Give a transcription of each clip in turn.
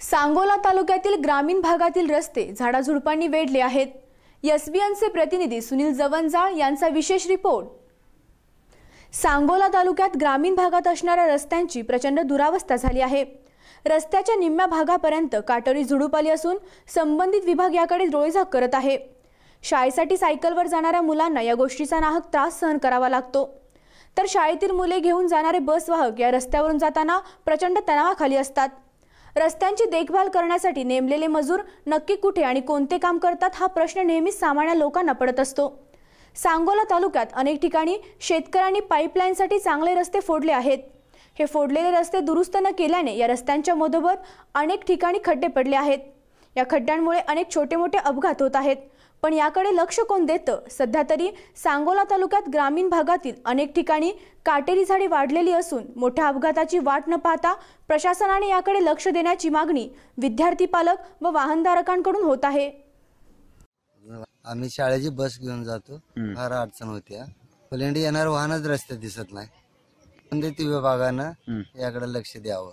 सांगोला तालुक्यातील ग्रामीण भागातील रस्ते झाडाझुडपांनी वेढले आहेत. एसबीएनचे प्रतिनिधी सुनील जवंजाळ यांचा विशेष रिपोर्ट. सांगोला तालुक्यात ग्रामीण भागात असणाऱ्या रस्त्यांची प्रचंड दुरावस्था झाली आहे. रस्त्याच्या निम्म्या भागापर्यंत काटोरी झुडूप आली असून संबंधित विभाग याकडे डोळेझाक करत आहे. शाळेसाठी सायकलवर जाणाऱ्या मुलांना या गोष्टीचा नाहक त्रास सहन करावा लागतो. तर शाळेतील मुले घेऊन जाणारे बस वाहक या रस्त्यावरून जाताना प्रचंड तणावाखाली असतात. रस्त्यांची देखभाल करण्यासाठी नेमलेले मजूर नक्की कुठे आणि कोणते काम करतात हा प्रश्न नेहमीच सामान्य लोकांना पडत असतो. सांगोला तालुक्यात अनेक ठिकाणी शेतकऱ्यांनी पाईपलाईनसाठी चांगले रस्ते फोडले आहेत. हे फोडलेले रस्ते दुरुस्त न केल्याने या रस्त्यांच्या मधोमध अनेक ठिकाणी खड्डे पडले आहेत. या खड्ड्यांमुळे अनेक छोटे मोठे अपघात होत आहेत. पण याकडे लक्ष कोण देतं? सध्या तरी सांगोला तालुक्यात ग्रामीण भागातील अनेक ठिकाणी काटेरी झाडे वाढलेली असून मोठ्या अपघाताची वाट न पाहता प्रशासनाने याकडे लक्ष देण्याची मागणी विद्यार्थी पालक व वाहनधारकांकडून होत आहे. आम्ही शाळेची बस घेऊन जातो. फार अडचण होत्या पहिल्यांदा येणार वाहनच रस्त्यात दिसत नाही. संबंधित विभागानं याकडे लक्ष द्यावं.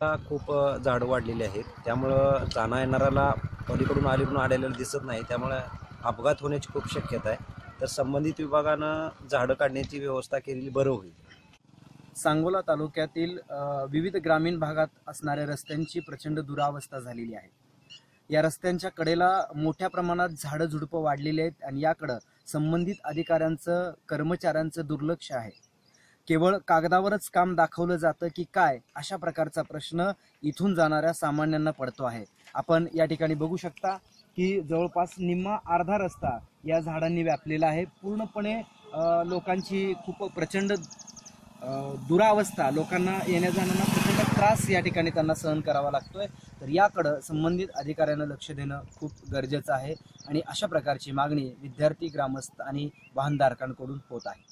खूप झाडं वाढलेली आहेत. त्यामुळं जाणं येणाऱ्याला पलीकडून अलीकडून आलेलं दिसत नाही. त्यामुळे अपघात होण्याची खूप शक्यता आहे. तर संबंधित विभागानं झाडं काढण्याची व्यवस्था केलेली बरं होईल. सांगोला तालुक्यातील विविध ग्रामीण भागात असणाऱ्या रस्त्यांची प्रचंड दुरावस्था झालेली आहे. या रस्त्यांच्या कडेला मोठ्या प्रमाणात झाडं झुडपं वाढलेली आहेत आणि याकडं संबंधित अधिकाऱ्यांचं कर्मचाऱ्यांचं दुर्लक्ष आहे. केवळ कागदावरच काम दाखवलं जातं की काय अशा प्रकारचा प्रश्न इथून जाणाऱ्या सामान्यांना पडतो आहे. आपण या ठिकाणी बघू शकता की जवळपास निम्मा अर्धा रस्ता या झाडांनी व्यापलेला आहे. पूर्णपणे लोकांची खूप प्रचंड दुरावस्था लोकांना येण्या जाण्याला प्रचंड त्रास या ठिकाणी त्यांना सहन करावा लागतोय. तर याकडं संबंधित अधिकाऱ्यांना लक्ष देणं खूप गरजेचं आहे आणि अशा प्रकारची मागणी विद्यार्थी ग्रामस्थ आणि वाहनधारकांकडून होत आहे.